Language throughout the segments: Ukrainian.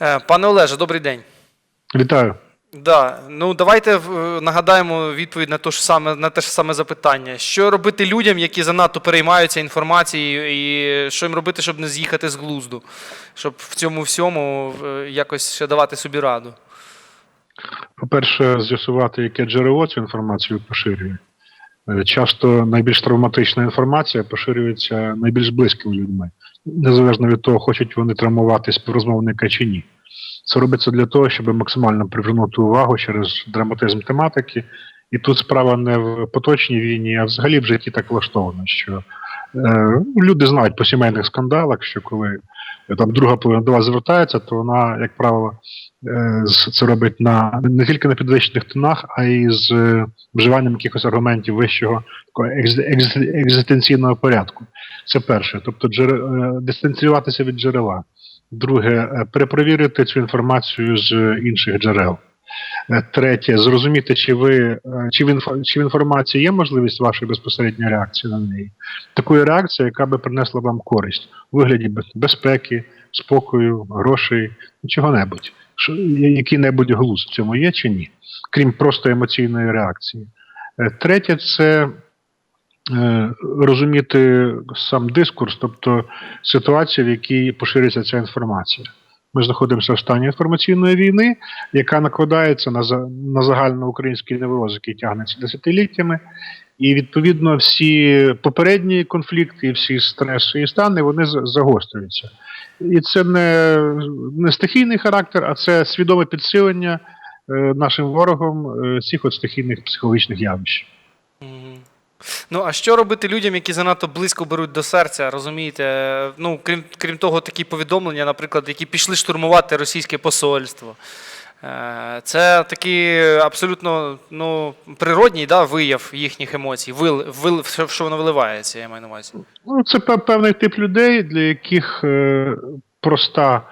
Е, Пане Олеже, добрий день. Вітаю. Да, ну давайте нагадаємо відповідь на те ж саме на те ж саме запитання. Що робити людям, які занадто переймаються інформацією, і що їм робити, щоб не з'їхати з глузду, щоб в цьому всьому якось ще давати собі раду? По-перше, з'ясувати, яке джерело цю інформацію поширює. Е, Часто найбільш травматична інформація поширюється найбільш близькими людьми, незалежно від того, хочуть вони травмувати співрозмовника чи ні. Це робиться для того, щоб максимально привернути увагу через драматизм тематики. І тут справа не в поточній війні, а взагалі в житті так влаштовано, що е, люди знають по сімейних скандалах, що коли там друга половина до вас звертається, то вона, як правило, е, це робить на не тільки на підвищених тонах, а й з е, вживанням якихось аргументів вищого такого екз- екз- екзистенційного порядку. Це перше. Тобто джере, е, дистанціюватися від джерела. Друге, перепровірити цю інформацію з інших джерел. Е, Третє, зрозуміти, чи ви е, чи в інфо- чи в інформації є можливість вашої безпосередньої реакції на неї. Такої реакції, яка би принесла вам користь у вигляді безпеки, спокою, грошей, чого-небудь. Який-небудь глузд в цьому є чи ні, крім просто емоційної реакції. Е, Третє це розуміти сам дискурс, тобто ситуацію, в якій поширюється ця інформація. Ми знаходимося в стані інформаційної війни, яка накладається на, на загальноукраїнський невроз, який тягнеться десятиліттями. І відповідно всі попередні конфлікти, всі стреси і стани вони загострюються. І це не, не стихійний характер, а це свідоме підсилення е, нашим ворогом е, цих от стихійних психологічних явищ. Ну, а що робити людям, які занадто близько беруть до серця, розумієте? Ну, крім, крім того, такі повідомлення, наприклад, які пішли штурмувати російське посольство. Е, Це такий абсолютно ну, природній да, вияв їхніх емоцій, вил, вил, що воно виливається, я маю на увазі. Ну, це певний тип людей, для яких е, проста,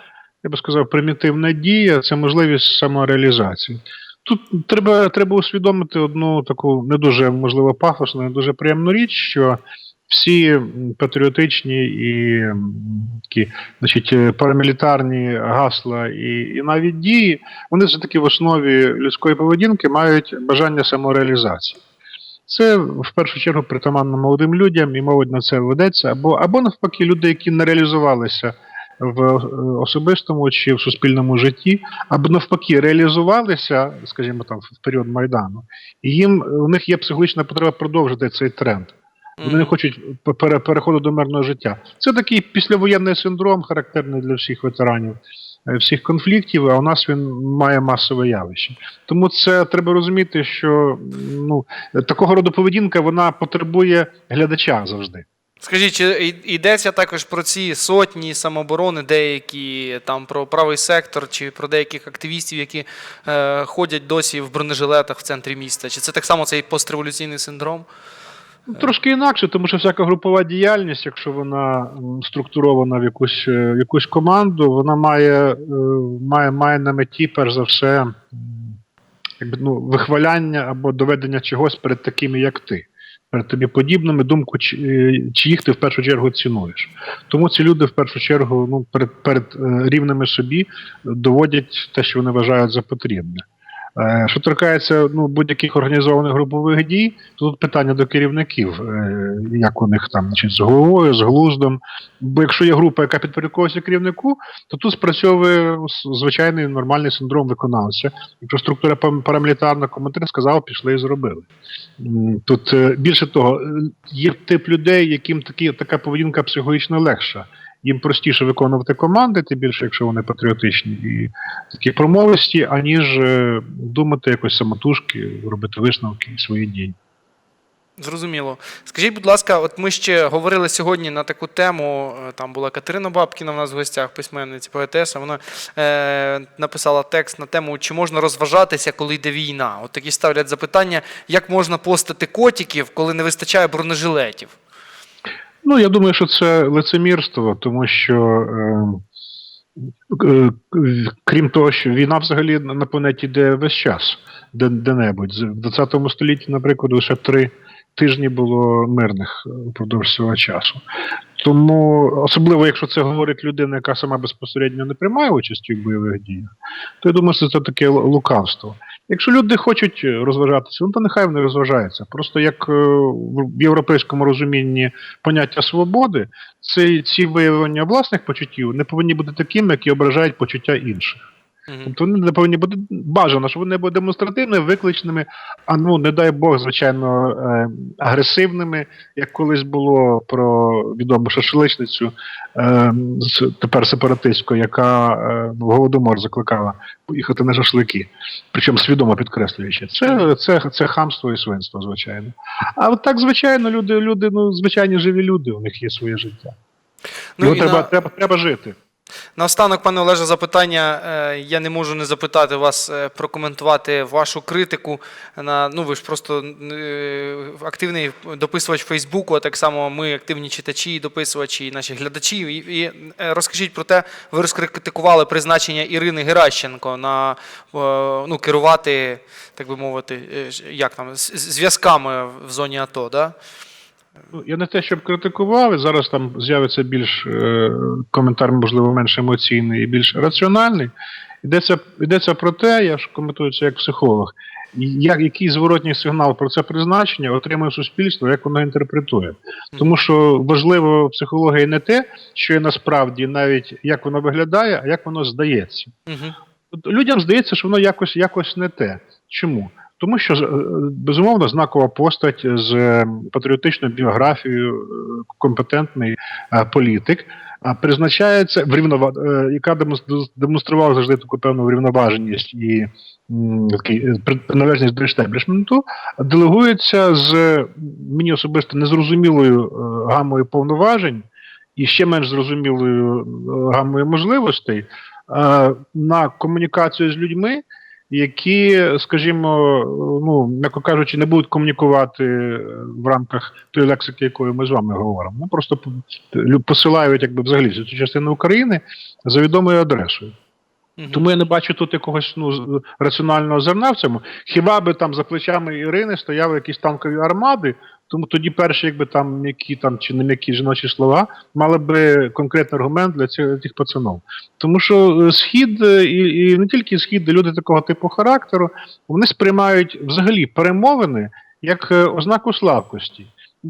я би сказав, примітивна дія це можливість самореалізації. Тут треба, треба усвідомити одну таку не дуже можливо пафосну, не дуже приємну річ, що всі патріотичні і такі, значить, е, парамілітарні гасла і, і навіть дії, вони все таки в основі людської поведінки мають бажання самореалізації. Це в першу чергу притаманно молодим людям, і молодь на це ведеться, або, або навпаки, люди, які не реалізувалися в е, особистому чи в суспільному житті, або навпаки, реалізувалися, скажімо там, в період Майдану, і їм у них є психологічна потреба продовжити цей тренд. Вони не хочуть переходу до мирного життя. Це такий післявоєнний синдром, характерний для всіх ветеранів е, всіх конфліктів, а у нас він має масове явище. Тому це треба розуміти, що ну, такого роду поведінка вона потребує глядача завжди. Скажіть, чи йдеться також про ці сотні самооборони, деякі там про правий сектор, чи про деяких активістів, які е, ходять досі в бронежилетах в центрі міста? Чи це так само цей постреволюційний синдром? Ну, Трошки інакше, тому що всяка групова діяльність, якщо вона структурована в якусь, е, якусь команду, вона має, е, має, має на меті, перш за все, якби, ну, вихваляння або доведення чогось перед такими, як ти. Перед тобі подібними, думку, е, чиїх ти в першу чергу цінуєш. Тому ці люди в першу чергу ну, перед, перед е, рівними собі доводять те, що вони вважають за потрібне. Е, Що торкається ну, будь-яких організованих групових дій, то тут питання до керівників, е, як у них там значить, з головою, з глуздом. Бо якщо є група, яка підпорядковується керівнику, то тут спрацьовує звичайний нормальний синдром виконавця. Якщо структура парамілітарна, командир сказав, пішли і зробили. Тут е, більше того, є тип людей, яким такі, така поведінка психологічно легша. Їм простіше виконувати команди, тим більше, якщо вони патріотичні і такі промовисті, аніж е, думати якось самотужки, робити висновки і свої дії. Зрозуміло. Скажіть, будь ласка, от ми ще говорили сьогодні на таку тему. е, Там була Катерина Бабкіна в нас в гостях, письменниця, поетеса. Вона е, написала текст на тему, чи можна розважатися, коли йде війна. От такі ставлять запитання, як можна постати котиків, коли не вистачає бронежилетів. Ну, я думаю, що це лицемірство, тому що. Е, е, Крім того, що війна взагалі на планеті йде весь час, де- де-небудь. В 20 столітті, наприклад, лише три тижні було мирних впродовж цього часу. Тому, особливо, якщо це говорить людина, яка сама безпосередньо не приймає участі в бойових діях, то я думаю, що це таке лукавство. Якщо люди хочуть розважатися, ну то нехай вони розважаються. Просто як е, в європейському розумінні поняття свободи, це ці виявлення власних почуттів не повинні бути такими, які ображають почуття інших. Мгм. Тобто вони не повинні бути бажано, щоб вони були демонстративними, викличними, а ну не дай Бог, звичайно, е, агресивними, як колись було про відому шашличницю, е, тепер сепаратистську, яка е, в голодомор закликала поїхати на шашлики, причому свідомо підкреслюючи. Це, це, це хамство і свинство, звичайно. А от так, звичайно, люди, люди, ну, звичайні живі люди, у них є своє життя. Ну, Його і треба, на- треба, треба жити. Наостанок, пане Олеже, запитання. Е, Я не можу не запитати вас е, прокоментувати вашу критику. На, ну, ви ж просто е, активний дописувач Фейсбуку, а так само ми активні читачі, дописувачі, і наші глядачі. І, і розкажіть про те, ви розкритикували призначення Ірини Геращенко на ну, керувати, так би мовити, як там, зв'язками в зоні АТО, да? Ну, я не те, щоб критикували. Зараз там з'явиться більш е, коментар, можливо, менш емоційний і більш раціональний. Йдеться, йдеться про те, я ж коментую це як психолог, як, який зворотній сигнал про це призначення отримує суспільство, як воно інтерпретує. Тому що важливо в психології не те, що є насправді навіть як воно виглядає, а як воно здається. Угу. Людям здається, що воно якось, якось не те. Чому? Тому що е, безумовно знакова постать з е, патріотичною біографією, е, компетентний е, політик, призначається врівнова, е, яка демонс- демонструвала завжди таку певну врівноваженість і е, приналежність до ештеблішменту, делегується з е, мені особисто незрозумілою е, гамою повноважень і ще менш зрозумілою е, гамою можливостей е, на комунікацію з людьми, які, скажімо, ну, м'яко кажучи, не будуть комунікувати е, в рамках тої лексики, якою ми з вами говоримо. Ну, просто посилають якби взагалі цю частину України за відомою адресою. Тому я не бачу тут якогось ну, раціонального зерна в цьому. Хіба би там за плечами Ірини стояли якісь танкові армади, тому тоді перші, якби там м'які там чи не м'які жіночі слова, мали би конкретний аргумент для цих, цих пацанов. Тому що е, схід е, і, і не тільки схід, де люди такого типу характеру, вони сприймають взагалі перемовини як е, ознаку слабкості.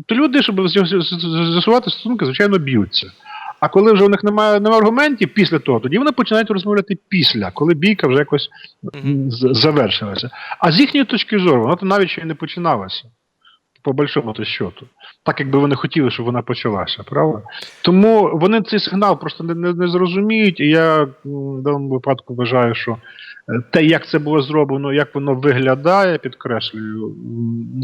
То люди, щоб з'я- з'я- з'ясувати стосунки, звичайно, б'ються. А коли вже у них немає, немає аргументів після того, тоді вони починають розмовляти після, коли бійка вже якось м, з- завершилася. А з їхньої точки зору, вона то навіть ще й не починалася. По большому то счету. Так, якби вони хотіли, щоб вона почалася, правда? Тому вони цей сигнал просто не, не, не зрозуміють, і я в даному випадку вважаю, що те, як це було зроблено, як воно виглядає, підкреслюю,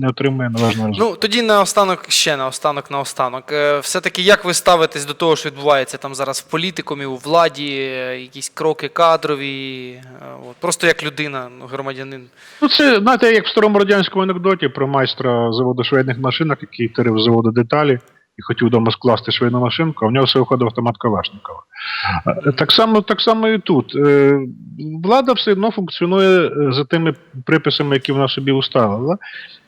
не отримує належного результату. Ну, тоді наостанок, ще наостанок, наостанок. Е, Все-таки як ви ставитесь до того, що відбувається там зараз в політикумі, у владі, е, якісь кроки кадрові, е, от, просто як людина, ну, громадянин. Ну, це знаєте, як в старому радянському анекдоті про майстра заводу швейних машинок, який тирив заводу деталі і хотів вдома скласти швейну машинку, а в нього все виходив автомат Калашникова. Е, Так само, так само і тут. Е, Влада все одно функціонує е, за тими приписами, які вона собі уставила.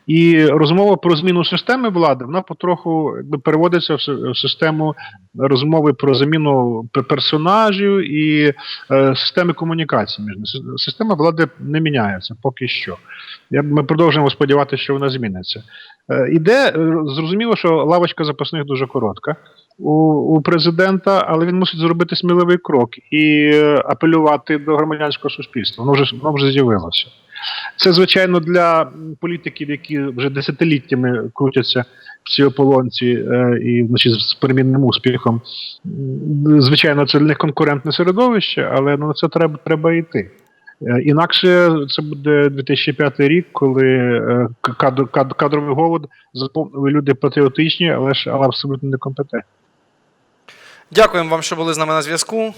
І розмова про зміну системи влади вона потроху якби переводиться в систему розмови про заміну персонажів і е, системи комунікації між. Система влади не міняється поки що. Я, ми продовжуємо сподіватися, що вона зміниться. Е, іде, е, зрозуміло, що лавочка запасних дуже коротка у, у президента, але він мусить зробити сміливий крок і е, апелювати до громадянського суспільства. Воно вже, воно вже з'явилося. Це, звичайно, для політиків, які вже десятиліттями крутяться в цій ополонці е, і вночі з перемінним успіхом. Звичайно, це для них конкурентне середовище, але ну, на це треба, треба йти. Е, Інакше це буде 2005 рік, коли е, кадр, кадр, кадровий голод заповнили люди патріотичні, але ж але абсолютно некомпетентні. Дякуємо вам, що були з нами на зв'язку.